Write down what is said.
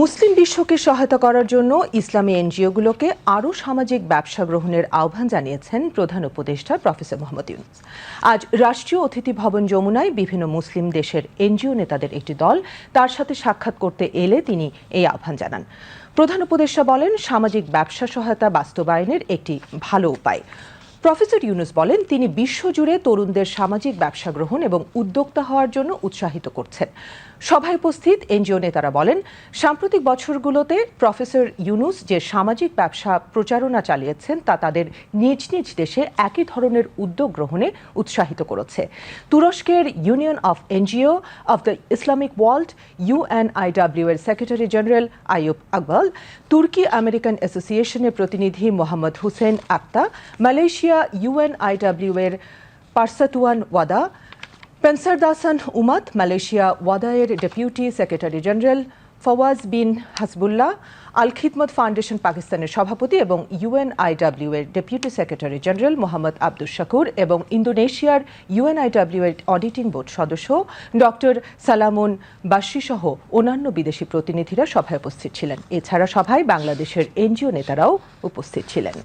মুসলিম বিশ্বকে সহায়তা করার জন্য ইসলামী এনজিওগুলোকে আরও সামাজিক ব্যবসা গ্রহণের আহ্বান জানিয়েছেন প্রধান উপদেষ্টা প্রফেসর মোহাম্মদ ইউনুস। আজ রাষ্ট্রীয় অতিথি ভবন যমুনায় বিভিন্ন মুসলিম দেশের এনজিও নেতাদের একটি দল তার সাথে সাক্ষাৎ করতে এলে তিনি এই আহ্বান জানান। প্রধান উপদেষ্টা বলেন, সামাজিক ব্যবসা সহায়তা বাস্তবায়নের একটি ভালো উপায়। প্রফেসর ইউনুস বলেন, তিনি বিশ্বজুড়ে তরুণদের সামাজিক ব্যবসা গ্রহণ এবং উদ্যোক্তা হওয়ার জন্য উৎসাহিত করছেন। সভায় উপস্থিত এনজিও নেতারা বলেন, সাম্প্রতিক বছরগুলোতে প্রফেসর ইউনুস যে সামাজিক ব্যবসা প্রচারণা চালিয়েছেন, তা তাদের নিজ নিজ দেশে একই ধরনের উদ্যোগ গ্রহণে উৎসাহিত করেছে। তুরস্কের union of NGO of the Islamic world UNIW এর সেক্রেটারি জেনারেল আইয়ুব আকবল তুর্কি আমেরিকান অ্যাসোসিয়েশনের প্রতিনিধি Mohammad Hussein Akta Malaysia UNIW এর Persatuan Wadah Pencerdasan Umat Malaysia ওয়াদায়ের deputy secretary general Fawaz bin Hasbullah Al Khidmat foundation পাকিস্তানের সভাপতি এবং UNIW এর deputy secretary general Mohammad Abdul Shakur এবং ইন্দোনেশিয়ার ইউএনআইডব্লিউ এর অডিটিং বোর্ড সদস্য ডক্টর সালামুন বাসি সহ অন্যান্য বিদেশি প্রতিনিধিরা সভায় উপস্থিত ছিলেন। এছাড়া সভায় বাংলাদেশের এনজিও নেতারাও উপস্থিত ছিলেন।